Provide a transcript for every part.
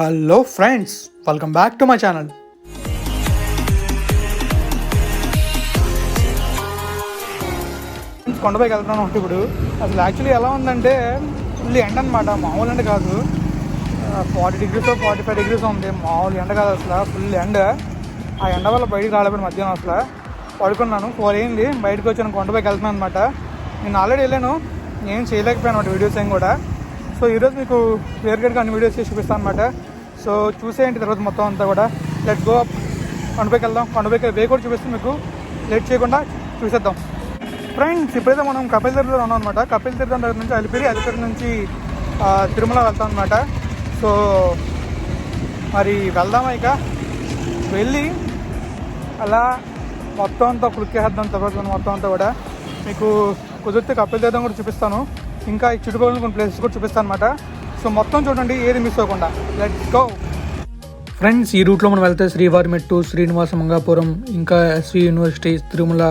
Hello friends welcome back to my channel. కొండపైకి వెళ్తున్నాను ఒకటి ఇప్పుడు. అసలు యాక్చువల్లీ ఎలా ఉందంటే ఫుల్ ఎండ అనమాట మామూలు ఎండ కాదు. Forty degrees forty five degrees ఉంది. మామూలు ఎండ కాదు అసలు. ఫుల్ ఎండ. ఆ ఎండ వల్ల బయటికి రాలేపోయిన మధ్యాహ్నం అసలు. పడుకున్నాను. ఫోర్ అయింది. బయటకు వచ్చాను కొండపైకి వెళ్తున్నాను అనమాట నేను ఆల్రెడీ వెళ్ళాను. నేను చేయలేకపోయాను అనమాట వీడియోస్ ఏం కూడా. సో ఈరోజు మీకు క్లియర్ కట్గా అన్ని వీడియోస్ చేసి చూపిస్తాను అనమాట సో చూసేయండి తర్వాత మొత్తం అంతా కూడా. లెట్ గో అప్ కొండపైకి వెళ్దాం. కొండపైకి వే కూడా చూపిస్తాం మీకు. లేట్ చేయకుండా చూసేద్దాం. ఫ్రెండ్స్ ఇప్పుడైతే మనం కపిల్ తీర్థంలో ఉన్నాం అనమాట కపిల్ తీర్థం దగ్గర నుంచి అలిపిరి అలిపిరి నుంచి తిరుమల వెళ్తాం అనమాట సో మరి వెళ్దామా ఇక? వెళ్ళి అలా మొత్తం అంతా కులికేద్దాం తర్వాత మొత్తం అంతా కూడా. మీకు కుదిరితే కపిల్ తీర్థం కూడా చూపిస్తాను. ఇంకా ఈ చుట్టుపక్కల కొన్ని ప్లేసెస్ కూడా చూపిస్తాను అనమాట సో మొత్తం చూడండి ఏది మిస్ అవ్వకుండా. లెట్స్ గో ఫ్రెండ్స్ ఈ రూట్లో మనం వెళ్తే శ్రీవారి మెట్టు శ్రీనివాస మంగాపురం ఇంకా ఎస్వి యూనివర్సిటీ తిరుమల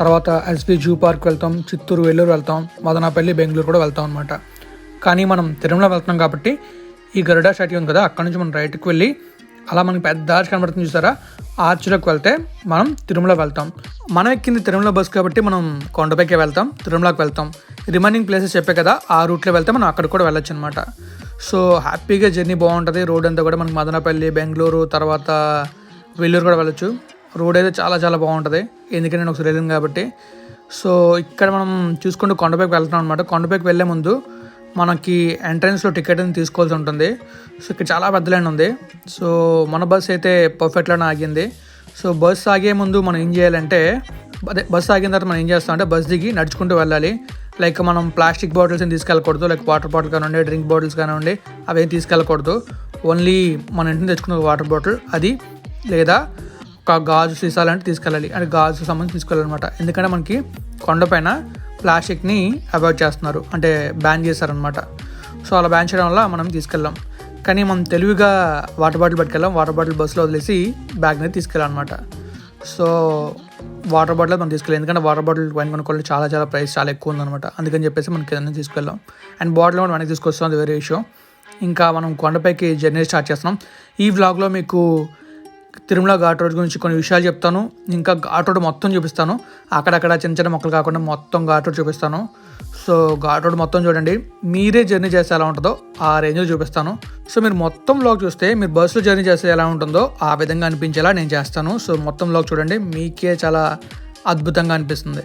తర్వాత ఎస్వి జూ పార్క్ వెళ్తాం చిత్తూరు వెల్లూరు వెళ్తాం మదనాపల్లి బెంగళూరు కూడా వెళ్తాం అనమాట కానీ మనం తిరుమల వెళ్తున్నాం కాబట్టి ఈ గరుడా స్టాట్యూ ఉంది కదా అక్కడ నుంచి మనం రైట్కి వెళ్ళి అలా మనకి పెద్ద ఆర్చ్ కనబడుతుంది చూసారా? ఆర్చ్లోకి వెళ్తే మనం తిరుమల వెళ్తాం. మనం ఎక్కింది తిరుమల బస్ కాబట్టి మనం కొండపైకి వెళ్తాం తిరుమలకి వెళ్తాం. రిమైనింగ్ ప్లేసెస్ చెప్పే కదా ఆ రూట్లో వెళ్తే మనం అక్కడ కూడా వెళ్ళొచ్చు అనమాట సో హ్యాపీగా జర్నీ బాగుంటుంది. రోడ్ అంతా కూడా మనకి మదనపల్లి బెంగళూరు తర్వాత వెల్లూరు కూడా వెళ్ళొచ్చు. రోడ్ అయితే చాలా చాలా బాగుంటుంది. ఎందుకంటే నేను ఒకసారి వెళ్ళాను కాబట్టి. సో ఇక్కడ మనం చూసుకుంటూ కొండపైకి వెళ్తున్నాం అనమాట కొండపైకి వెళ్ళే ముందు మనకి ఎంట్రన్స్లో టికెట్ అని తీసుకోవాల్సి ఉంటుంది. సో ఇక్కడ చాలా పెద్ద లైన్ ఉంది. సో మన బస్ అయితే పర్ఫెక్ట్లోనే ఆగింది. సో బస్ ఆగే ముందు మనం ఏం చేయాలంటే అదే బస్ ఆగిన తర్వాత మనం ఏం చేస్తామంటే బస్ దిగి నడుచుకుంటూ వెళ్ళాలి. లైక్ మనం ప్లాస్టిక్ బాటిల్స్ తీసుకెళ్ళకూడదు లైక్ వాటర్ బాటిల్ కానివ్వండి డ్రింక్ బాటిల్స్ కానివ్వండి అవేం తీసుకెళ్ళకూడదు. ఓన్లీ మన ఇంటిని తెచ్చుకున్న వాటర్ బాటిల్ అది లేదా ఒక గాజు సీసాలు అంటే తీసుకెళ్ళాలి. అంటే గాజు సంబంధించి తీసుకెళ్ళాలన్నమాట. ఎందుకంటే మనకి కొండపైన ప్లాస్టిక్ని అవాయిడ్ చేస్తున్నారు. అంటే బ్యాన్ చేశారనమాట సో అలా బ్యాన్ చేయడం వల్ల మనం తీసుకెళ్ళాం. కానీ మనం తెలివిగా వాటర్ బాటిల్ పట్టుకెళ్ళాం. వాటర్ బాటిల్ బస్సులో వదిలేసి బ్యాగ్ని అనేది తీసుకెళ్ళాలన్నమాట. సో వాటర్ బాటిల్ మనం తీసుకెళ్ళాం. ఎందుకంటే వాటర్ బాటిల్ వైన్ కొనుక్కోవాలి చాలా చాలా ప్రైస్ చాలా ఎక్కువ ఉందన్నమాట. అందుకని చెప్పేసి మనకి ఏదైనా తీసుకెళ్ళాం. అండ్ బాటిల్ కూడా వెనక్కి తీసుకొస్తాం అది వేరే ఇష్యూ. ఇంకా మనం కొండపైకి జర్నీ స్టార్ట్ చేస్తున్నాం. ఈ వ్లాగ్లో మీకు తిరుమల ఘాట్ రోడ్ గురించి కొన్ని విషయాలు చెప్తాను. ఇంకా ఘాట్ రోడ్ మొత్తం చూపిస్తాను. అక్కడక్కడ చిన్న చిన్న మొక్కలు కాకుండా మొత్తం ఘాట్ రోడ్ చూపిస్తాను. సో ఘాట్ రోడ్ మొత్తం చూడండి. మీరే జర్నీ చేస్తే ఎలా ఉంటుందో ఆ రేంజ్లో చూపిస్తాను. సో మీరు మొత్తం బ్లాగ్ చూస్తే మీరు బస్సులో జర్నీ చేస్తే ఎలా ఉంటుందో ఆ విధంగా అనిపించేలా నేను చేస్తాను. సో మొత్తం బ్లాగ్ చూడండి. మీకే చాలా అద్భుతంగా అనిపిస్తుంది.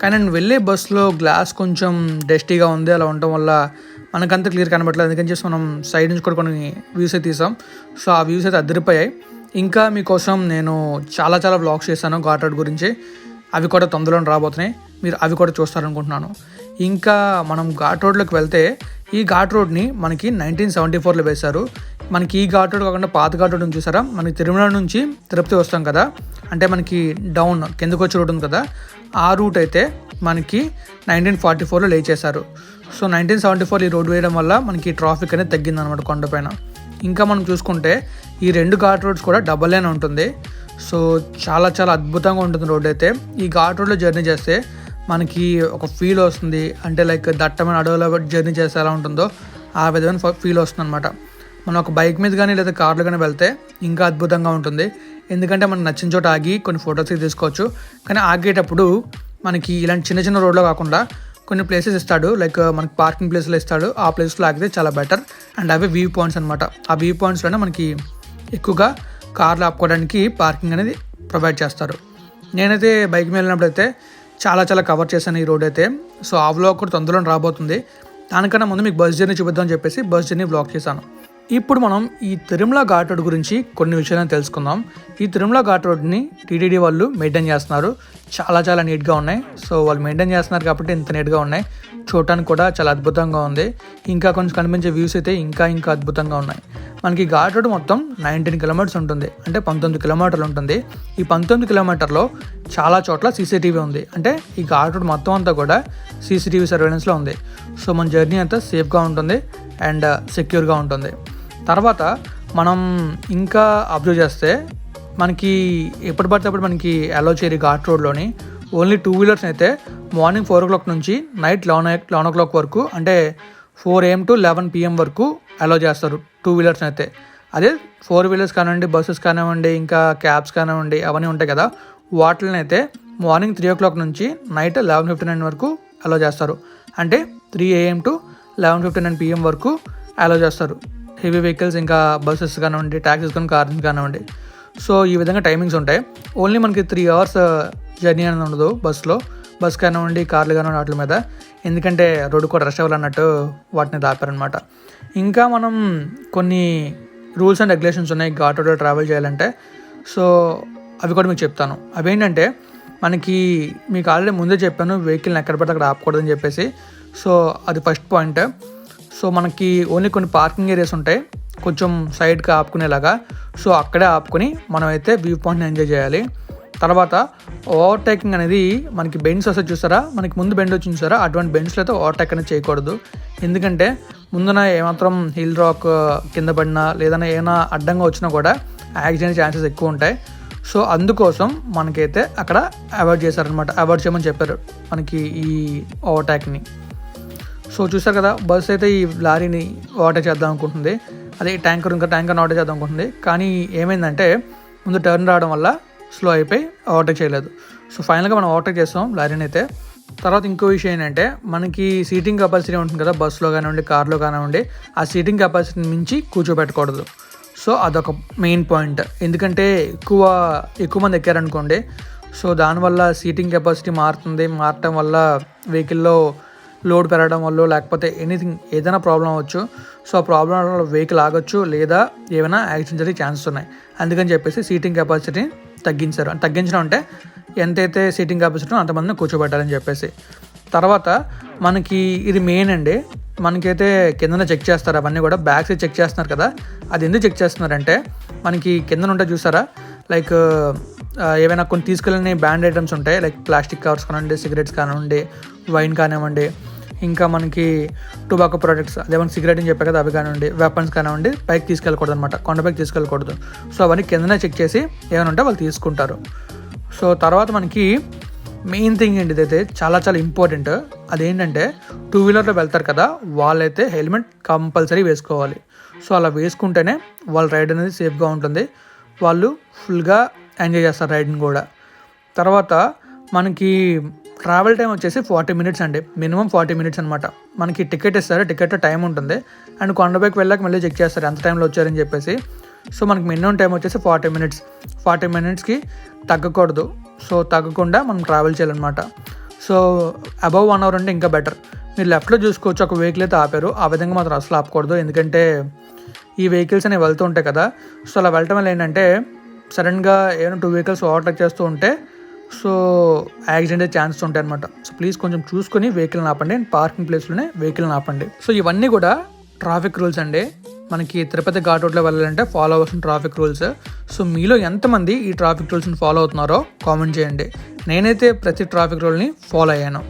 కానీ నేను వెళ్ళే బస్సులో గ్లాస్ కొంచెం డస్టీగా ఉంది. అలా ఉండటం వల్ల మనకంత క్లియర్ కనబడలేదు అందుకని చెప్పి మనం సైడ్ నుంచి కూడా కొన్ని వ్యూస్ అయితే తీసాం. సో ఆ వ్యూస్ అయితే అదిరిపోయాయి. ఇంకా మీకోసం నేను చాలా చాలా బ్లాగ్స్ చేశాను ఘాట్ రోడ్ గురించి. అవి కూడా తొందరలో రాబోతున్నాయి. మీరు అవి కూడా చూస్తారనుకుంటున్నాను. ఇంకా మనం ఘాట్ రోడ్లోకి వెళ్తే ఈ ఘాట్ రోడ్ని మనకి నైన్టీన్ సెవెంటీ ఫోర్లో వేశారు. మనకి ఈ ఘాట్ రోడ్ కాకుండా పాత ఘాట్ రోడ్ చూసారా? మనకి తిరుమల నుంచి తిరుపతి వస్తాం కదా? అంటే మనకి డౌన్ కిందకు వచ్చే రూట్ ఉంది కదా? ఆ రూట్ అయితే మనకి నైన్టీన్ ఫార్టీ ఫోర్లో లే చేశారు సో నైన్టీన్ సెవెంటీ ఫోర్ ఈ రోడ్ వేయడం వల్ల మనకి ట్రాఫిక్ అనేది తగ్గిందనమాట కొండపైన. ఇంకా మనం చూసుకుంటే ఈ రెండు ఘాట్ రోడ్స్ కూడా డబల్ లైన్ ఉంటుంది. సో చాలా చాలా అద్భుతంగా ఉంటుంది రోడ్ అయితే. ఈ ఘాట్ రోడ్లో జర్నీ చేస్తే మనకి ఒక ఫీల్ వస్తుంది. అంటే లైక్ దట్టమైన అడవులో జర్నీ చేస్తే ఎలా ఉంటుందో ఆ విధమైన ఫీల్ వస్తుంది అనమాట మనం ఒక బైక్ మీద కానీ లేదా కార్లో కానీ వెళ్తే ఇంకా అద్భుతంగా ఉంటుంది. ఎందుకంటే మనకు నచ్చిన చోట ఆగి కొన్ని ఫొటోస్ తీసుకోవచ్చు. కానీ ఆగేటప్పుడు మనకి ఇలాంటి చిన్న చిన్న రోడ్లో కాకుండా కొన్ని ప్లేసెస్ ఇస్తాడు. లైక్ uh, మనకి పార్కింగ్ ప్లేస్లో ఇస్తాడు. ఆ ప్లేస్లో ఆగితే చాలా బెటర్ అండ్ అవే వ్యూ పాయింట్స్ అనమాట ఆ వ్యూ పాయింట్స్లోనే మనకి ఎక్కువగా కార్లు ఆపుకోవడానికి పార్కింగ్ అనేది ప్రొవైడ్ చేస్తారు. నేనైతే బైక్ మీద వెళ్ళినప్పుడు అయితే చాలా చాలా కవర్ చేశాను ఈ రోడ్ అయితే. సో ఆ వ్లాగ్ కూడా తొందరలో రాబోతుంది. దానికన్నా ముందు మీకు బస్ జర్నీ చూపిద్దామని చెప్పేసి బస్ జర్నీ బ్లాక్ చేశాను. ఇప్పుడు మనం ఈ తిరుమల ఘాట్ రోడ్ గురించి కొన్ని విషయాలను తెలుసుకుందాం. ఈ తిరుమల ఘాట్ రోడ్ని టీటీడీ వాళ్ళు మెయింటైన్ చేస్తున్నారు. చాలా చాలా నీట్గా ఉన్నాయి. సో వాళ్ళు మెయింటైన్ చేస్తున్నారు కాబట్టి ఇంత నీట్గా ఉన్నాయి. చూడటానికి కూడా చాలా అద్భుతంగా ఉంది. ఇంకా కొంచెం కనిపించే వ్యూస్ అయితే ఇంకా ఇంకా అద్భుతంగా ఉన్నాయి. మనకి ఘాట్ రోడ్ మొత్తం నైన్టీన్ కిలోమీటర్స్ ఉంటుంది. అంటే పంతొమ్మిది కిలోమీటర్లు ఉంటుంది. ఈ పంతొమ్మిది కిలోమీటర్లో చాలా చోట్ల సీసీటీవీ ఉంది. అంటే ఈ ఘాట్ రోడ్ మొత్తం అంతా కూడా సీసీటీవీ సర్వేలెన్స్లో ఉంది. సో మన జర్నీ అంతా సేఫ్గా ఉంటుంది. అండ్ సెక్యూర్గా ఉంటుంది. తర్వాత మనం ఇంకా అబ్జర్వ్ చేస్తే మనకి ఎప్పుడు పడితే అప్పుడు మనకి అలో ఘాట్ రోడ్లోని ఓన్లీ టూ వీలర్స్ అయితే మార్నింగ్ ఫోర్ ఓ క్లాక్ నుంచి night eleven eleven o'clock వరకు అంటే four AM to eleven PM వరకు అలో చేస్తారు టూ వీలర్స్ అయితే. అదే ఫోర్ వీలర్స్ కానివ్వండి బస్సెస్ కానివ్వండి ఇంకా క్యాబ్స్ కానివ్వండి అవన్నీ ఉంటాయి కదా వాటిని అయితే మార్నింగ్ త్రీ ఓ క్లాక్ నుంచి నైట్ లెవెన్ ఫిఫ్టీ నైన్ వరకు అలో చేస్తారు. అంటే three AM to eleven fifty nine PM వరకు అలో చేస్తారు. హెవీ వెహికల్స్ ఇంకా బస్సెస్ కానివ్వండి ట్యాక్సీస్ కానీ కార్స్ కానివ్వండి. సో ఈ విధంగా టైమింగ్స్ ఉంటాయి. ఓన్లీ మనకి త్రీ అవర్స్ జర్నీ అనేది ఉండదు బస్సులో. బస్ కానివ్వండి కార్లు కానివ్వండి వాటి మీద. ఎందుకంటే రోడ్డు కూడా రష్ అవ్వాలన్నట్టు వాటిని దాపారనమాట ఇంకా మనం కొన్ని రూల్స్ అండ్ రెగ్యులేషన్స్ ఉన్నాయి ఘాట్ రోడ్లో ట్రావెల్ చేయాలంటే. సో అవి కూడా మీకు చెప్తాను. అవి ఏంటంటే మనకి మీకు ఆల్రెడీ ముందే చెప్పాను వెహికల్ని ఎక్కడ పడితే అక్కడ ఆపకూడదని చెప్పేసి. సో అది ఫస్ట్ పాయింట్ సో మనకి ఓన్లీ కొన్ని పార్కింగ్ ఏరియాస్ ఉంటాయి. కొంచెం సైడ్కి ఆపుకునేలాగా. సో అక్కడే ఆపుకొని మనమైతే వ్యూ పాయింట్ని ఎంజాయ్ చేయాలి. తర్వాత ఓవర్టేకింగ్ అనేది మనకి బెండ్స్ వస్తే చూసారా మనకి ముందు బెండ్ వచ్చి చూసారా? అటువంటి బెండ్స్లో అయితే ఓవర్టేక్ అనేది చేయకూడదు. ఎందుకంటే ముందున ఏమాత్రం హిల్ రాక్ కింద పడినా లేదన్నా ఏమైనా అడ్డంగా వచ్చినా కూడా యాక్సిడెంట్ ఛాన్సెస్ ఎక్కువ ఉంటాయి. సో అందుకోసం మనకైతే అక్కడ అవాయిడ్ చేశారనమాట అవాయిడ్ చేయమని చెప్పారు మనకి ఈ ఓవర్టేక్ని సో చూసారు కదా బస్ అయితే ఈ లారీని ఓవర్టేక్ చేద్దాం అనుకుంటుంది. అదే ట్యాంకర్ ఇంకా ట్యాంకర్ ఓవర్టేక్ చేద్దాం అనుకుంటుంది. కానీ ఏమైందంటే ముందు టర్న్ రావడం వల్ల స్లో అయిపోయి ఓవర్టేక్ చేయలేదు. సో ఫైనల్గా మనం ఓవర్టేక్ చేస్తాం లారీని అయితే. తర్వాత ఇంకో విషయం ఏంటంటే మనకి సీటింగ్ కెపాసిటీ ఉంటుంది కదా బస్సులో కానివ్వండి కార్లో కానివ్వండి ఆ సీటింగ్ కెపాసిటీని మించి కూర్చోబెట్టకూడదు. సో అదొక మెయిన్ పాయింట్. ఎందుకంటే ఎక్కువ ఎక్కువ మంది ఎక్కారనుకోండి సో దానివల్ల సీటింగ్ కెపాసిటీ మారుతుంది మారటం వల్ల వెహికల్లో లోడ్ పెరగడం వల్ల లేకపోతే ఎనీథింగ్ ఏదైనా ప్రాబ్లం అవ్వచ్చు. సో ఆ ప్రాబ్లం వల్ల వెహికల్ ఆగొచ్చు లేదా ఏమైనా యాక్సిడెంట్ జరిగే ఛాన్సెస్ ఉన్నాయి. అందుకని చెప్పేసి సీటింగ్ కెపాసిటీని తగ్గించారు. తగ్గించడం అంటే ఎంతైతే సీటింగ్ కెపాసిటీ అంతమందిని కూర్చోబెట్టాలని చెప్పేసి. తర్వాత మనకి ఇది మెయిన్ అండి. మనకైతే కిందన చెక్ చేస్తారు. అవన్నీ కూడా బ్యాగ్స్ చెక్ చేస్తున్నారు కదా. అది ఎందుకు చెక్ చేస్తున్నారంటే మనకి కిందన ఉంటే చూసారా? లైక్ ఏవైనా కొన్ని తీసుకెళ్ళని బ్యాండ్ ఐటమ్స్ ఉంటాయి. లైక్ ప్లాస్టిక్ కవర్స్ కానివ్వండి సిగరెట్స్ కానివ్వండి వైన్ కానివ్వండి. ఇంకా మనకి టొబాకో ప్రొడక్ట్స్ అదే మనకి సిగరెట్ అని చెప్పారు కదా అవి కానివ్వండి వెపన్స్ కానివ్వండి పైకి తీసుకెళ్ళకూడదు అనమాట కొండపైకి తీసుకెళ్ళకూడదు. సో అవన్నీ కిందనే చెక్ చేసి ఏమైనా ఉంటే వాళ్ళు తీసుకుంటారు. సో తర్వాత మనకి మెయిన్ థింగ్ ఏంటిది అయితే చాలా చాలా ఇంపార్టెంట్ అదేంటంటే టూ వీలర్లో వెళ్తారు కదా వాళ్ళైతే హెల్మెట్ కంపల్సరీ వేసుకోవాలి. సో అలా వేసుకుంటేనే వాళ్ళ రైడ్ అనేది సేఫ్గా ఉంటుంది. వాళ్ళు ఫుల్గా ఎంజాయ్ చేస్తారు రైడ్ని కూడా. తర్వాత మనకి ట్రావెల్ టైం వచ్చేసి ఫార్టీ మినిట్స్ అండి. మినిమం ఫార్టీ మినిట్స్ అనమాట మనకి టికెట్ ఇస్తారు. టికెట్ టైం ఉంటుంది. అండ్ కొండపైకి వెళ్ళాక మళ్ళీ చెక్ చేస్తారు ఎంత టైంలో వచ్చారని చెప్పేసి. సో మనకి మినిమం టైం వచ్చేసి ఫార్టీ మినిట్స్. ఫార్టీ మినిట్స్కి తగ్గకూడదు. సో తగ్గకుండా మనం ట్రావెల్ చేయాలన్నమాట. సో అబవ్ వన్ అవర్ అంటే ఇంకా బెటర్. మీరు లెఫ్ట్లో చూసుకోవచ్చు. ఒక వెహికల్ అయితే ఆపారు. ఆ విధంగా మాత్రం అసలు ఆపకూడదు. ఎందుకంటే ఈ వెహికల్స్ అనేవి వెళ్తూ ఉంటాయి కదా. సో అలా వెళ్ళటం వల్ల ఏంటంటే సడన్గా ఏమైనా టూ వెహికల్స్ ఓవర్టేక్ చేస్తూ ఉంటే సో యాక్సిడెంట్ ఛాన్సెస్ ఉంటాయి అనమాట సో ప్లీజ్ కొంచెం చూసుకొని వెహికల్ని ఆపండి. అండ్ పార్కింగ్ ప్లేస్లోనే వెహికల్ని ఆపండి. సో ఇవన్నీ కూడా ట్రాఫిక్ రూల్స్ అండి. మనకి తిరుపతి ఘాట్ రోడ్లో వెళ్ళాలంటే ఫాలో అవ్వాల్సిన ట్రాఫిక్ రూల్స్. సో మీలో ఎంతమంది ఈ ట్రాఫిక్ రూల్స్ని ఫాలో అవుతున్నారో కామెంట్ చేయండి. నేనైతే ప్రతి ట్రాఫిక్ రూల్ని ఫాలో అయ్యాను.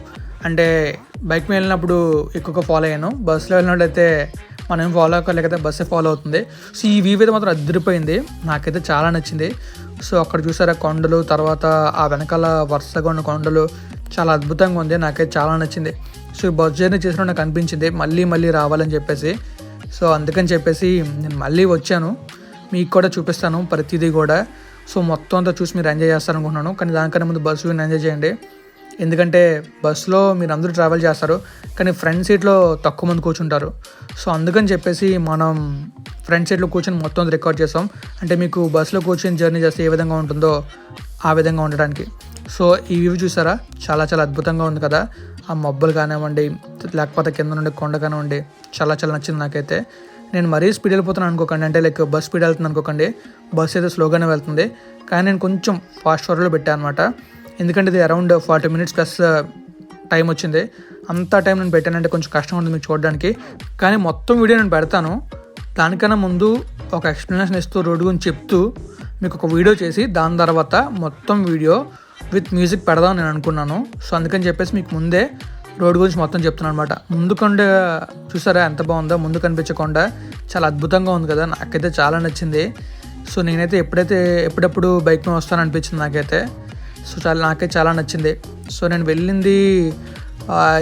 అంటే బైక్ మీద వెళ్ళినప్పుడు ఎక్కువగా ఫాలో అయ్యాను. బస్సులో వెళ్ళినట్టయితే మనం ఫాలో అవ్వలేకపోతే బస్సే ఫాలో అవుతుంది. సో ఈ వీవ్ అయితే మాత్రం అదిరిపోయింది. నాకైతే చాలా నచ్చింది. సో అక్కడ చూసారా కొండలు తర్వాత ఆ వెనకాల వరుసగా ఉన్న కొండలు. చాలా అద్భుతంగా ఉంది. నాకైతే చాలా నచ్చింది. సో బస్ జర్నీ చేసినప్పుడు నాకు అనిపించింది. మళ్ళీ మళ్ళీ రావాలని చెప్పేసి. సో అందుకని చెప్పేసి నేను మళ్ళీ వచ్చాను. మీకు కూడా చూపిస్తాను ప్రతిదీ కూడా. సో మొత్తం అంతా చూసి మీరు ఎంజాయ్ చేస్తారనుకుంటున్నాను. కానీ దానికన్నా ముందు బస్సు ఎంజాయ్ చేయండి. ఎందుకంటే బస్సులో మీరు అందరూ ట్రావెల్ చేస్తారు. కానీ ఫ్రంట్ సీట్లో తక్కువ మంది కూర్చుంటారు. సో అందుకని చెప్పేసి మనం ఫ్రంట్ సీట్లో కూర్చొని మొత్తం రికార్డ్ చేస్తాం. అంటే మీకు బస్సులో కూర్చొని జర్నీ చేస్తే ఏ విధంగా ఉంటుందో ఆ విధంగా ఉండడానికి. సో ఈ వ్యూ చూసారా? చాలా చాలా అద్భుతంగా ఉంది కదా. ఆ మబ్బులు కానివ్వండి లేకపోతే కింద నుండి కొండ కానివ్వండి చాలా చాలా నచ్చింది నాకైతే. నేను మరీ స్పీడ్ వెళ్ళిపోతున్నాను అనుకోకండి. అంటే లైక్ బస్ స్పీడ్ వెళ్తుంది అనుకోకండి. బస్ అయితే స్లోగానే వెళ్తుంది. కానీ నేను కొంచెం ఫాస్ట్ ఫార్వర్డ్లో పెట్టాను అనమాట ఎందుకంటే ఇది around forty minutes plus time వచ్చింది. అంత టైం నేను పెట్టానంటే కొంచెం కష్టం ఉంటుంది మీకు చూడడానికి. కానీ మొత్తం వీడియో నేను పెడతాను. దానికన్నా ముందు ఒక ఎక్స్ప్లెనేషన్ ఇస్తూ రోడ్డు గురించి చెప్తూ మీకు ఒక వీడియో చేసి దాని తర్వాత మొత్తం వీడియో విత్ మ్యూజిక్ పెడదాం నేను అనుకున్నాను. సో అందుకని చెప్పేసి మీకు ముందే రోడ్ గురించి మొత్తం చెప్తున్నాను అనమాట ముందు కొండ చూసారా ఎంత బాగుందో? ముందు కనిపించకుండా చాలా అద్భుతంగా ఉంది కదా? నాకైతే చాలా నచ్చింది. సో నేనైతే ఎప్పుడైతే ఎప్పుడెప్పుడు బైక్ మీద వస్తాను అనిపించింది నాకైతే. సో చాలా నాకైతే చాలా నచ్చింది. సో నేను వెళ్ళింది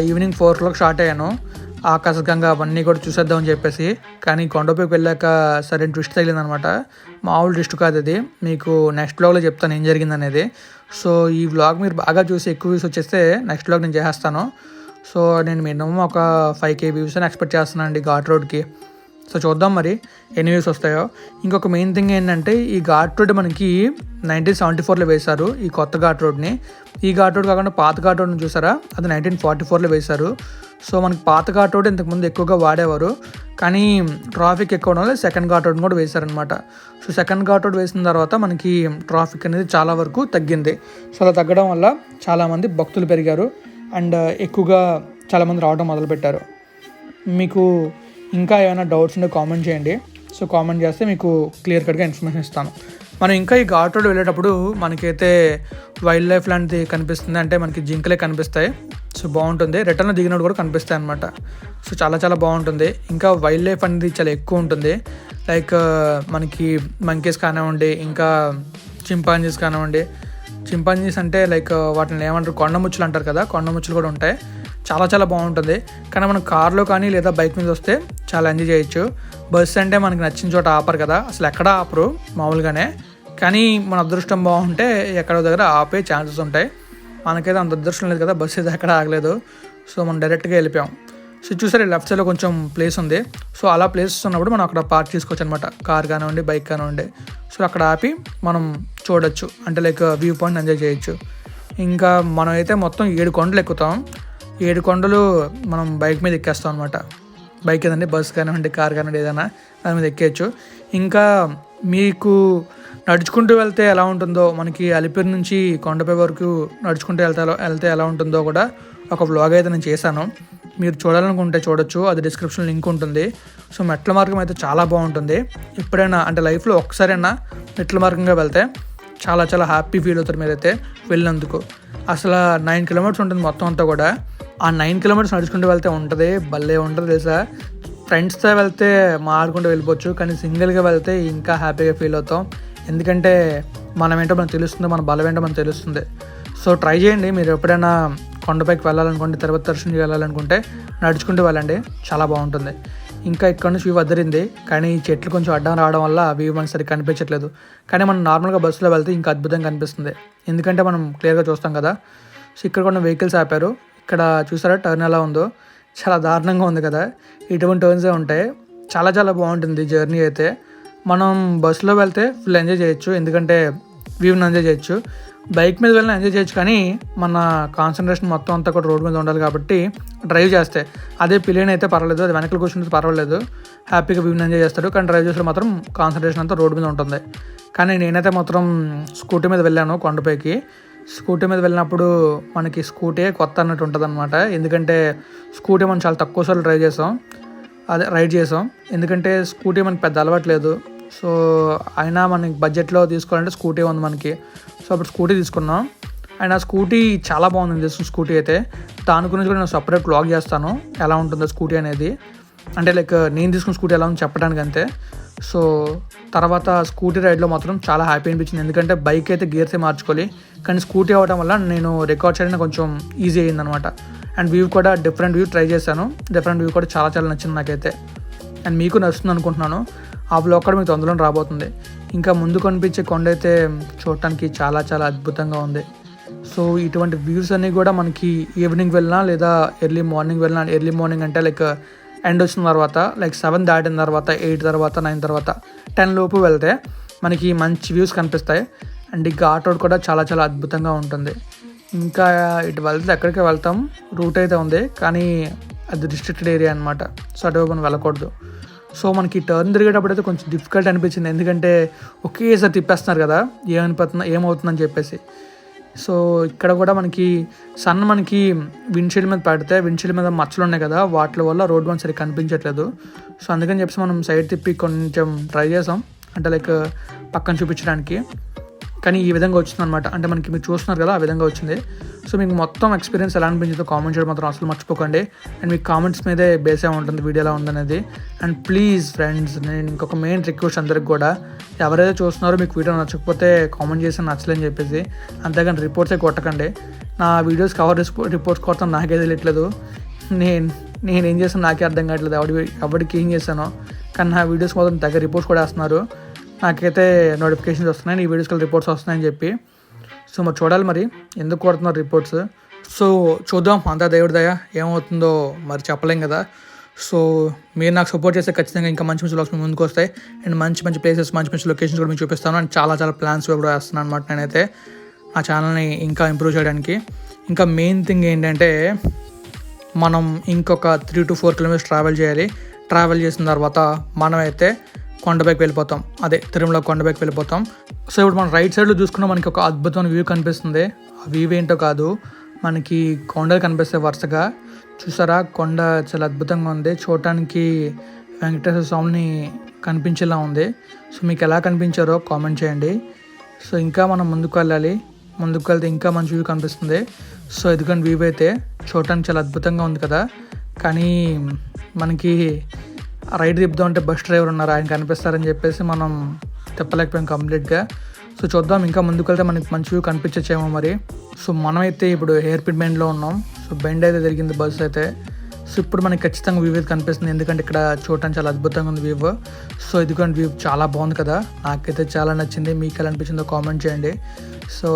evening four o'clock start అయ్యాను. ఆకాశగంగా అవన్నీ కూడా చూసేద్దామని చెప్పేసి. కానీ కొండపైకి వెళ్ళాక సరైన ట్విస్ట్ తగిలిందనమాట. మామూలు ట్విస్ట్ కాదు అది. మీకు నెక్స్ట్ బ్లాగ్లో చెప్తాను ఏం జరిగింది అనేది సో ఈ వ్లాగ్ మీరు బాగా చూసి ఎక్కువ వ్యూస్ వచ్చేస్తే నెక్స్ట్ బ్లాగ్ నేను చేసేస్తాను. సో నేను మినిమం ఒక ఫైవ్ కే వ్యూస్ అని ఎక్స్పెక్ట్ చేస్తున్నాను అండి ఘాట్ రోడ్కి. సో చూద్దాం మరి ఎన్ని వ్యూస్ వస్తాయో. ఇంకొక మెయిన్ థింగ్ ఏంటంటే ఈ ఘాట్ రోడ్ మనకి నైన్టీన్ సెవెంటీ ఫోర్లో వేశారు ఈ కొత్త ఘాట్ రోడ్ని. ఈ ఘాట్ రోడ్ కాకుండా పాత ఘాట్ రోడ్ని చూసారా? అది నైన్టీన్ ఫార్టీ ఫోర్లో వేశారు. సో మనకి పాత ఘాట్ రోడ్ ఇంతకుముందు ఎక్కువగా వాడేవారు. కానీ ట్రాఫిక్ ఎక్కువ వల్ల సెకండ్ ఘాట్ రోడ్ కూడా వేశారనమాట సో సెకండ్ ఘాట్ రోడ్ వేసిన తర్వాత మనకి ట్రాఫిక్ అనేది చాలా వరకు తగ్గింది. సో అలా తగ్గడం వల్ల చాలామంది భక్తులు పెరిగారు. అండ్ ఎక్కువగా చాలామంది రావడం మొదలుపెట్టారు. మీకు ఇంకా ఏమైనా డౌట్స్ ఉంటే కామెంట్ చేయండి. సో కామెంట్ చేస్తే మీకు క్లియర్ కట్గా ఇన్ఫర్మేషన్ ఇస్తాను. మనం ఇంకా ఈ ఘాట్ రోడ్ వెళ్ళేటప్పుడు మనకైతే వైల్డ్ లైఫ్ లాంటిది కనిపిస్తుంది. అంటే మనకి జింకలే కనిపిస్తాయి. సో బాగుంటుంది. రిటర్న్ దిగినప్పుడు కూడా కనిపిస్తాయి అనమాట సో చాలా చాలా బాగుంటుంది. ఇంకా వైల్డ్ లైఫ్ అనేది చాలా ఎక్కువ ఉంటుంది. లైక్ uh, మనకి మంకీస్ కానివ్వండి ఇంకా చింపాంజీస్ కానివ్వండి. చింపాంజీస్ అంటే లైక్ uh, వాటిని ఏమంటారు? కొండముచ్చులు అంటారు కదా? కొండముచ్చులు కూడా ఉంటాయి. చాలా చాలా బాగుంటుంది. కానీ మనం కార్లో కానీ లేదా బైక్ మీద వస్తే చాలా ఎంజాయ్ చేయొచ్చు. బస్ అంటే మనకి నచ్చిన చోట ఆపరు కదా. అసలు ఎక్కడ ఆపరు మామూలుగానే. కానీ మన అదృష్టం బాగుంటే ఎక్కడో దగ్గర ఆపే ఛాన్సెస్ ఉంటాయి. మనకైతే అంత అదృష్టం లేదు కదా. బస్సు అయితే ఎక్కడ ఆగలేదు. సో మనం డైరెక్ట్గా వెళ్ళిపోయాం. సో చూసారు లెఫ్ట్ సైడ్లో కొంచెం ప్లేస్ ఉంది. సో అలా ప్లేస్ ఉన్నప్పుడు మనం అక్కడ పార్క్ చేసుకోవచ్చు అనమాట కార్ కానివ్వండి బైక్ కానివ్వండి. సో అక్కడ ఆపి మనం చూడొచ్చు. అంటే లైక్ వ్యూ పాయింట్ ఎంజాయ్ చేయొచ్చు. ఇంకా మనం అయితే మొత్తం ఏడు కొండలు ఎక్కుతాం. ఏడు కొండలు మనం బైక్ మీద ఎక్కేస్తాం అనమాట బైక్ ఏదండి బస్ కానివ్వండి కార్ కానివ్వండి ఏదైనా దాని మీద ఎక్కేయచ్చు. ఇంకా మీకు నడుచుకుంటూ వెళ్తే ఎలా ఉంటుందో మనకి అలిపిరి నుంచి కొండపై వరకు నడుచుకుంటూ వెళ్తే వెళ్తే ఎలా ఉంటుందో కూడా ఒక బ్లాగ్ అయితే నేను చేశాను. మీరు చూడాలనుకుంటే చూడొచ్చు అది డిస్క్రిప్షన్ లింక్ ఉంటుంది. సో మెట్ల మార్గం అయితే చాలా బాగుంటుంది. ఎప్పుడైనా అంటే లైఫ్లో ఒక్కసారైనా మెట్ల మార్గంగా వెళ్తే చాలా చాలా హ్యాపీ ఫీల్ అవుతారు మీరైతే వెళ్ళినందుకు. అసలు నైన్ కిలోమీటర్స్ ఉంటుంది మొత్తం అంతా కూడా. ఆ నైన్ కిలోమీటర్స్ నడుచుకుంటూ వెళ్తే ఉంటుంది భలే ఉంటుంది తెలుసా? ఫ్రెండ్స్తో వెళ్తే మారుకుంటూ వెళ్ళిపోవచ్చు కానీ సింగిల్గా వెళ్తే ఇంకా హ్యాపీగా ఫీల్ అవుతాం. ఎందుకంటే మనం ఏంటో మనకు తెలుస్తుంది మన బలం ఏంటో మనకు తెలుస్తుంది. సో ట్రై చేయండి మీరు ఎప్పుడైనా కొండపైకి వెళ్ళాలనుకుంటే తిరుపతి దర్శనం వెళ్ళాలనుకుంటే నడుచుకుంటూ వెళ్ళండి చాలా బాగుంటుంది. ఇంకా ఇక్కడ నుంచి వ్యూ వదిలింది కానీ చెట్లు కొంచెం అడ్డం రావడం వల్ల వ్యూ మనకి సరిగ్గా కనిపించట్లేదు. కానీ మనం నార్మల్గా బస్సులో వెళ్తే ఇంకా అద్భుతంగా కనిపిస్తుంది ఎందుకంటే మనం క్లియర్గా చూస్తాం కదా. సో ఇక్కడ కొన్ని వెహికల్స్ ఆపారు. ఇక్కడ చూసారా? టర్న్ ఎలా ఉందో? చాలా దారుణంగా ఉంది కదా? ఇటువంటి టర్న్సే ఉంటాయి. చాలా చాలా బాగుంటుంది జర్నీ అయితే. మనం బస్సులో వెళ్తే ఫుల్ ఎంజాయ్ చేయొచ్చు. ఎందుకంటే వ్యూని ఎంజాయ్ చేయొచ్చు. బైక్ మీద వెళ్ళిన ఎంజాయ్ చేయొచ్చు కానీ మన కాన్సన్ట్రేషన్ మొత్తం అంతా కూడా రోడ్ మీద ఉండాలి కాబట్టి డ్రైవ్ చేస్తే. అదే పిలియన్ అయితే పర్వాలేదు. అది వెనకలు కూర్చుంటే పర్వాలేదు. హ్యాపీగా వ్యూని ఎంజాయ్ చేస్తాడు. కానీ డ్రైవ్ చేస్తే మాత్రం కాన్సన్ట్రేషన్ అంతా రోడ్ మీద ఉంటుంది. కానీ నేనైతే మాత్రం స్కూటీ మీద వెళ్ళాను కొండపైకి. స్కూటీ మీద వెళ్ళినప్పుడు మనకి స్కూటీ కొత్త అన్నట్టు ఉంటుంది అనమాట ఎందుకంటే స్కూటీ మనం చాలా తక్కువ సార్లు డ్రైవ్ చేసాం. అదే రైడ్ చేసాం. ఎందుకంటే స్కూటీ మనకి పెద్ద అలవాట్లేదు సో అయినా మనకి బడ్జెట్లో తీసుకోవాలంటే స్కూటీ ఉంది మనకి. సో అప్పుడు స్కూటీ తీసుకున్నాం. అండ్ ఆ స్కూటీ చాలా బాగుంది. తెలుసు స్కూటీ అయితే దాని గురించి కూడా నేను సపరేట్ బ్లాగ్ చేస్తాను. ఎలా ఉంటుందో స్కూటీ అనేది. అంటే లైక్ నేను తీసుకున్న స్కూటీ ఎలా ఉంది చెప్పడానికి అంతే. సో తర్వాత స్కూటీ రైడ్లో మాత్రం చాలా హ్యాపీ అనిపించింది. ఎందుకంటే బైక్ అయితే గేర్సే మార్చుకోవాలి. కానీ స్కూటీ అవ్వడం వల్ల నేను రికార్డ్ చేయడం కొంచెం ఈజీ అయిందనమాట అండ్ వ్యూ కూడా డిఫరెంట్ వ్యూ ట్రై చేశాను. డిఫరెంట్ వ్యూ కూడా చాలా చాలా నచ్చింది నాకైతే. అండ్ మీకు నచ్చుతుంది అనుకుంటున్నాను. ఆ బ్లాగ్ కూడా మీకు తొందరలో రాబోతుంది. ఇంకా ముందు కనిపించే కొండ అయితే చూడటానికి చాలా చాలా అద్భుతంగా ఉంది. సో ఇటువంటి వ్యూస్ అన్నీ కూడా మనకి ఈవినింగ్ వెళ్ళినా లేదా ఎర్లీ మార్నింగ్ వెళ్ళినా ఎర్లీ మార్నింగ్ అంటే లైక్ ఎండ్ వచ్చిన తర్వాత లైక్ సెవెన్ దాటిన తర్వాత ఎయిట్ తర్వాత నైన్ తర్వాత టెన్ లోపు వెళ్తే మనకి మంచి వ్యూస్ కనిపిస్తాయి. అండ్ ఈ ఘాట్ రోడ్ కూడా చాలా చాలా అద్భుతంగా ఉంటుంది. ఇంకా ఇటు వెళ్తే ఎక్కడికి వెళ్తాం? రూట్ అయితే ఉంది కానీ అది రిస్ట్రిక్టెడ్ ఏరియా అనమాట సో అటువైపు మనం వెళ్ళకూడదు. సో మనకి టర్న్ తిరిగేటప్పుడు అయితే కొంచెం డిఫికల్ట్ అనిపించింది. ఎందుకంటే ఒకేసారి తిప్పేస్తున్నారు కదా ఏమనిపోతున్నా ఏమవుతుందని చెప్పేసి. సో ఇక్కడ కూడా మనకి సన్ మనకి విండ్షీల్డ్ మీద పడితే విండ్షీల్డ్ మీద మచ్చలు ఉన్నాయి కదా వాటి వల్ల రోడ్ వన్ సరిగ్గా కనిపించట్లేదు. సో అందుకని చెప్పేసి మనం సైడ్ తిప్పి కొంచెం ట్రై చేసాం. అంటే లైక్ పక్కన చూపించడానికి. కానీ ఈ విధంగా వచ్చింది అనమాట అంటే మనకి మీరు చూస్తున్నారు కదా ఆ విధంగా వచ్చింది. సో మీకు మొత్తం ఎక్స్పీరియన్స్ ఎలా అనిపించిందో కామెంట్ చేయడం మాత్రం అసలు మర్చిపోకండి. అండ్ మీకు కామెంట్స్ మీదే బేస్ అయి ఉంటుంది వీడియో ఎలా ఉందనేది. అండ్ ప్లీజ్ ఫ్రెండ్స్ నేను ఇంకొక మెయిన్ రిక్వెస్ట్ అందరికి కూడా ఎవరైతే చూస్తున్నారో మీకు వీడియో నచ్చకపోతే కామెంట్ చేసి నచ్చలేని చెప్పేసి అంతేగాని రిపోర్ట్సే కొట్టకండి. నా వీడియోస్ కవర్ రిపోర్ట్స్ కొడతాం నాకే తెలియట్లేదు. నేను నేను ఏం చేస్తాను నాకే అర్థం కావట్లేదు ఎవడి ఎవరికి ఏం చేశానో. కానీ నా వీడియోస్ మొత్తం దగ్గర రిపోర్ట్స్ కూడా వేస్తున్నారు. నాకైతే నోటిఫికేషన్స్ వస్తున్నాయి ఈ వీడియోస్కి రిపోర్ట్స్ వస్తున్నాయని చెప్పి. సో మరి చూడాలి మరి ఎందుకు కొడుతున్నారు రిపోర్ట్స్ సో చూద్దాం అంతా దేవుడి దయ ఏమవుతుందో మరి చెప్పలేం కదా. సో మీరు నాకు సపోర్ట్ చేస్తే ఖచ్చితంగా ఇంకా మంచి మంచి వ్లాగ్స్ ముందుకు వస్తాయి. అండ్ మంచి మంచి ప్లేసెస్ మంచి మంచి లొకేషన్స్ కూడా మీకు చూపిస్తాను. అండ్ చాలా చాలా ప్లాన్స్ కూడా వేస్తున్నాను అనమాట నేనైతే. ఆ ఛానల్ని ఇంకా ఇంప్రూవ్ చేయడానికి. ఇంకా మెయిన్ థింగ్ ఏంటంటే మనం ఇంకొక three to four kilometres travel చేయాలి. ట్రావెల్ చేసిన తర్వాత మనమైతే కొండపైకి వెళ్ళిపోతాం. అదే తిరుమల కొండపైకి వెళ్ళిపోతాం. సో ఇప్పుడు మనం రైట్ సైడ్లో చూసుకున్నా మనకి ఒక అద్భుతమైన వ్యూ కనిపిస్తుంది. ఆ వ్యూ ఏంటో కాదు. మనకి కొండలు కనిపిస్తాయి వరుసగా. చూసారా? కొండ చాలా అద్భుతంగా ఉంది. చూడటానికి వెంకటేశ్వర స్వామిని కనిపించేలా ఉంది. సో మీకు ఎలా కనిపించారో కామెంట్ చేయండి. సో ఇంకా మనం ముందుకు వెళ్ళాలి. ముందుకు వెళ్తే ఇంకా మంచి వ్యూ కనిపిస్తుంది. సో ఎందుకంటే వ్యూ అయితే. చూడటానికి చాలా అద్భుతంగా ఉంది కదా. కానీ మనకి రైడ్ తిప్పుదాం అంటే బస్ డ్రైవర్ ఉన్నారు ఆయన కనిపిస్తారని చెప్పేసి మనం తిప్పలేకపోయాం కంప్లీట్గా. సో చూద్దాం ఇంకా ముందుకు వెళ్తే మనకి మంచి వ్యూ కనిపించచ్చేమో మరి. సో మనమైతే ఇప్పుడు హెయిర్ పిట్ బెండ్లో ఉన్నాం. సో బెండ్ అయితే జరిగింది బస్సు అయితే. సో ఇప్పుడు మనకి ఖచ్చితంగా వ్యూ అయితే కనిపిస్తుంది ఎందుకంటే ఇక్కడ చూడటానికి చాలా అద్భుతంగా ఉంది వ్యూ. సో ఎందుకంటే వ్యూ చాలా బాగుంది కదా. నాకైతే చాలా నచ్చింది మీకు ఎలా అనిపించిందో కామెంట్ చేయండి. సో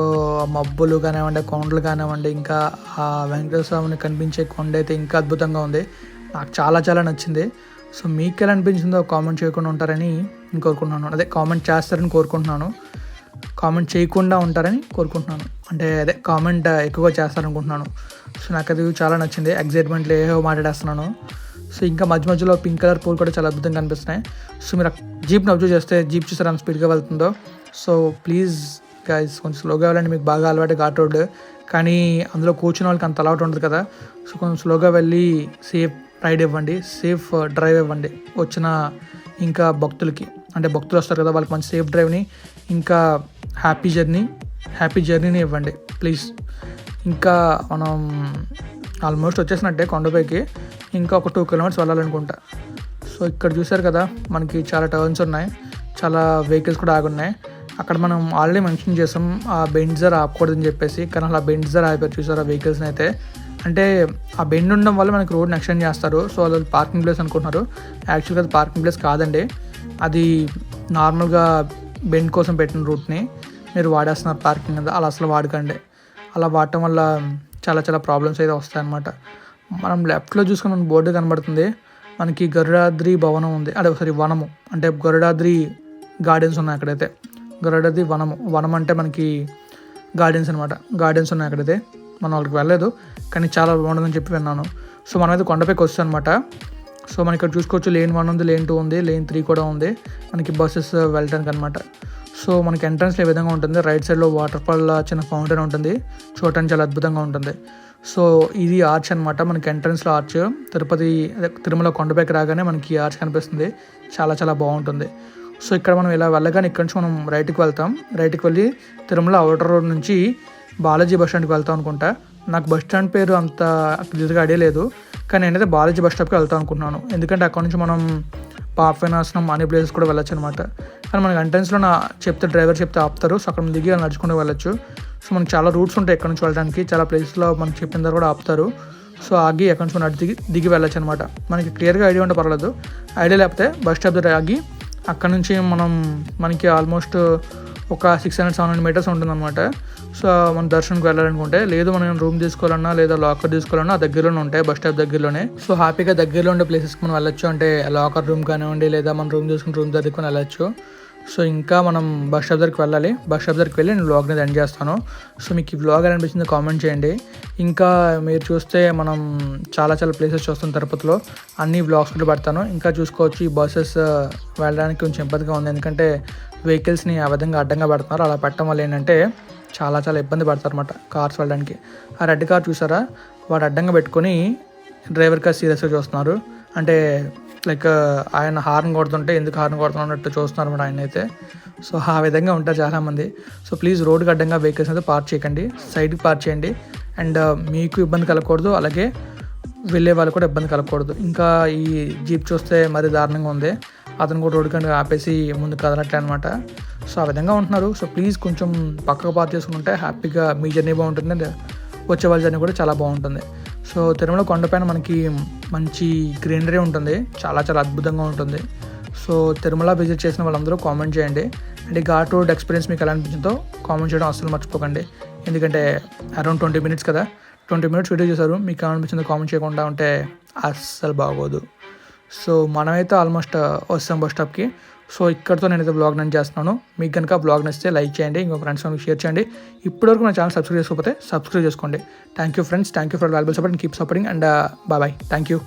మబ్బులు కానివ్వండి కొండలు కానివ్వండి ఇంకా ఆ వెంకటేశ్వర స్వామిని కనిపించే కొండ అయితే ఇంకా అద్భుతంగా ఉంది. నాకు చాలా చాలా నచ్చింది. సో మీకు ఎలా అనిపించిందో కామెంట్ చేయకుండా ఉంటారని నేను కోరుకుంటున్నాను. అదే కామెంట్ చేస్తారని కోరుకుంటున్నాను. కామెంట్ చేయకుండా ఉంటారని కోరుకుంటున్నాను. అంటే అదే కామెంట్ ఎక్కువగా చేస్తారనుకుంటున్నాను. సో నాకు అది చాలా నచ్చింది. ఎగ్జైట్మెంట్లో ఏవో మాట్లాడేస్తున్నాను. సో ఇంకా మధ్య మధ్యలో పింక్ కలర్ పూలు కూడా చాలా అద్భుతంగా కనిపిస్తున్నాయి సో మీరు జీప్ని అబ్జర్వ్ చేస్తే జీప్ చూసారు అంత స్పీడ్గా వెళ్తుందో. సో ప్లీజ్ గైస్ కొంచెం స్లోగా వెళ్ళండి. మీకు బాగా అలవాటు ఘాట్ రోడ్ కానీ అందులో కూర్చున్న వాళ్ళకి అంత అలవాటు ఉండదు కదా. సో కొంచెం స్లోగా వెళ్ళి సేఫ్ రైడ్ ఇవ్వండి సేఫ్ డ్రైవ్ uh, ఇవ్వండి. వచ్చిన ఇంకా భక్తులకి అంటే భక్తులు వస్తారు కదా వాళ్ళకి మంచి సేఫ్ డ్రైవ్ని ఇంకా హ్యాపీ జర్నీ హ్యాపీ జర్నీని ఇవ్వండి ప్లీజ్ ఇంకా మనం ఆల్మోస్ట్ వచ్చేసినట్టే కొండపైకి ఇంకా ఒక టూ కిలోమీటర్స్ వెళ్ళాలనుకుంటా. సో ఇక్కడ చూసారు కదా మనకి చాలా టర్న్స్ ఉన్నాయి చాలా వెహికల్స్ కూడా ఆగున్నాయి. అక్కడ మనం ఆల్రెడీ మెన్షన్ చేసాం ఆ బెండ్జర్ ఆపకూడదని చెప్పేసి కానీ అలా బెండ్జర్ ఆపారు చూసారు ఆ వెహికల్స్ని అయితే. అంటే ఆ బెండ్ ఉండడం వల్ల మనకి రోడ్ని ఎక్స్టెండ్ చేస్తారు. సో వాళ్ళు పార్కింగ్ ప్లేస్ అనుకుంటున్నారు. యాక్చువల్గా అది పార్కింగ్ ప్లేస్ కాదండి. అది నార్మల్గా బెండ్ కోసం పెట్టిన రూట్ని మీరు వాడేస్తున్నారు పార్కింగ్ అంతా అలా అసలు వాడకండి. అలా వాడటం వల్ల చాలా చాలా ప్రాబ్లమ్స్ అయితే వస్తాయన్నమాట. మనం లెఫ్ట్లో చూసుకుని మన బోర్డు కనబడుతుంది. మనకి గరుడాద్రి భవనం ఉంది. అదే సారీ వనము. అంటే గరుడాద్రి గార్డెన్స్ ఉన్నాయి అక్కడైతే. గరుడాద్రి వనము. వనం అంటే మనకి గార్డెన్స్ అనమాట గార్డెన్స్ ఉన్నాయి అక్కడైతే. మనం వాళ్ళకి వెళ్ళలేదు కానీ చాలా బాగుంటుందని చెప్పి విన్నాను. సో మనమైతే కొండపైకి వస్తాం అనమాట సో మనకి ఇక్కడ చూసుకోవచ్చు లేన్ వన్ ఉంది లేన్ టూ ఉంది లేన్ త్రీ కూడా ఉంది. మనకి బస్సెస్ వెళ్ళడానికి అనమాట సో మనకి ఎంట్రన్స్లో ఏ విధంగా ఉంటుంది? రైట్ సైడ్లో వాటర్ ఫాల్ చిన్న ఫౌంటైన్ ఉంటుంది. చూడటానికి చాలా అద్భుతంగా ఉంటుంది. సో ఇది ఆర్చ్ అనమాట మనకి ఎంట్రన్స్లో ఆర్చ్ తిరుపతి తిరుమల కొండపైకి రాగానే మనకి ఆర్చ్ కనిపిస్తుంది. చాలా చాలా బాగుంటుంది. సో ఇక్కడ మనం ఇలా వెళ్ళగానే ఇక్కడ నుంచి మనం రైట్కి వెళ్తాం. రైట్కి వెళ్ళి తిరుమల అవుటర్ రోడ్ నుంచి బాలాజీ బస్ స్టాండ్కి వెళ్తాం అనుకుంటా. నాకు బస్ స్టాండ్ పేరు అంత క్లియర్గా ఐడియా లేదు కానీ నేనైతే బాలాజీ బస్ స్టాప్కి వెళ్తాం అనుకుంటున్నాను. ఎందుకంటే అక్కడ నుంచి మనం పాపనాశనం అనే ప్లేసెస్ కూడా వెళ్ళొచ్చు అనమాట కానీ మనకి ఎంట్రన్స్లో నా చెప్తే డ్రైవర్ చెప్తే ఆపుతారు సో అక్కడ దిగి నడుచుకుంటూ వెళ్ళొచ్చు. సో మనకి చాలా రూట్స్ ఉంటాయి ఎక్కడి నుంచి వెళ్ళడానికి చాలా ప్లేసెస్లో మనకి చెప్పిన తర్వాత కూడా ఆపుతారు. సో ఆగి ఎక్కడి నుంచి నడిచి దిగి దిగి వెళ్ళొచ్చు అనమాట మనకి క్లియర్గా ఐడియా ఉంటే పర్వాలేదు. ఐడియా లేకపోతే బస్ స్టాప్ దగ్గర ఆగి అక్కడ నుంచి మనం మనకి ఆల్మోస్ట్ ఒక six hundred seven hundred metres ఉంటుందన్నమాట సో మనం దర్శనంకి వెళ్ళాలనుకుంటే లేదు మనం రూమ్ తీసుకోవాలన్నా లేదా లాకర్ తీసుకోవాలన్నా ఆ దగ్గరలోనే ఉంటాయి బస్ స్టాప్ దగ్గరలోనే. సో హ్యాపీగా దగ్గరలో ఉండే ప్లేసెస్కి మనం వెళ్ళొచ్చు. అంటే లాకర్ రూమ్ కానివ్వండి లేదా మనం రూమ్ తీసుకుని రూమ్ దగ్గరికి వెళ్ళొచ్చు. సో ఇంకా మనం బస్ స్టాప్ దగ్గరికి వెళ్ళాలి. బస్ స్టాప్ దగ్గరికి వెళ్ళి నేను వ్లాగ్ని ఎండ్ చేస్తాను. సో మీకు ఈ వ్లాగ్ అనిపించింది కామెంట్ చేయండి. ఇంకా మీరు చూస్తే మనం చాలా చాలా ప్లేసెస్ చూస్తాం తిరుపతిలో. అన్ని వ్లాగ్స్ కూడా పెడతాను. ఇంకా చూసుకోవచ్చు ఈ బస్సెస్ వెళ్ళడానికి కొంచెం ఇబ్బందిగా ఉంది. ఎందుకంటే వెహికల్స్ని ఆ విధంగా అడ్డంగా పెడుతున్నారు. అలా పెట్టడం వల్ల ఏంటంటే చాలా చాలా ఇబ్బంది పడతారు అనమాట కార్స్ వెళ్ళడానికి. ఆ రెడ్ కార్ చూసారా? వాడు అడ్డంగా పెట్టుకొని డ్రైవర్ కార్ సీరియస్గా చూస్తున్నారు. అంటే లైక్ ఆయన హార్న్ కొడుతుంటే ఎందుకు హార్న్ కొడుతున్నట్టు అన్నట్టు చూస్తున్నారు అనమాట ఆయన అయితే సో ఆ విధంగా ఉంటారు చాలామంది. సో ప్లీజ్ రోడ్డుకి అడ్డంగా వెహికల్స్ అయితే పార్క్ చేయకండి. సైడ్కి పార్క్ చేయండి. అండ్ మీకు ఇబ్బంది కలగకూడదు. అలాగే వెళ్ళే వాళ్ళు కూడా ఇబ్బంది కలగకూడదు. ఇంకా ఈ జీప్ చూస్తే మరి దారుణంగా ఉంది. అతను కూడా రోడ్డు కంటే ఆపేసి ముందు కదలట్లే అనమాట సో ఆ విధంగా ఉంటున్నారు. సో ప్లీజ్ కొంచెం పక్కకు పార్క్ చేసుకుంటే హ్యాపీగా మీ జర్నీ బాగుంటుంది అండ్ వచ్చే వాళ్ళ జర్నీ కూడా చాలా బాగుంటుంది. సో తిరుమల కొండపైన మనకి మంచి గ్రీనరీ ఉంటుంది. చాలా చాలా అద్భుతంగా ఉంటుంది. సో తిరుమల విజిట్ చేసిన వాళ్ళందరూ కామెంట్ చేయండి. అండ్ ఈ ఘాట్ రోడ్ ఎక్స్పీరియన్స్ మీకు ఎలా అనిపించిందో కామెంట్ చేయడం అస్సలు మర్చిపోకండి. ఎందుకంటే అరౌండ్ ట్వంటీ మినిట్స్ కదా. ట్వంటీ మినిట్స్ వీడియో చేశారు. మీకు ఏమనిపించిందో కామెంట్ చేయకుండా ఉంటే అస్సలు బాగోదు. సో మనమైతే ఆల్మోస్ట్ uh, వస్తాం బస్ స్టాప్కి. సో ఇక్కడితో నేనైతే బ్లాగ్ నేను చేస్తున్నాను. మీకు కనుక బ్లాగ్ నచ్చితే లైక్ చేయండి ఇంకో ఫ్రెండ్స్ షేర్ చేయండి. ఇప్పటివరకు నా ఛానల్ సబ్స్క్రైబ్ చేసుకోకపోతే సబ్స్క్రైబ్ చేసుకోండి. Thank you friends thank you for valuable support keep supporting and bye bye thank you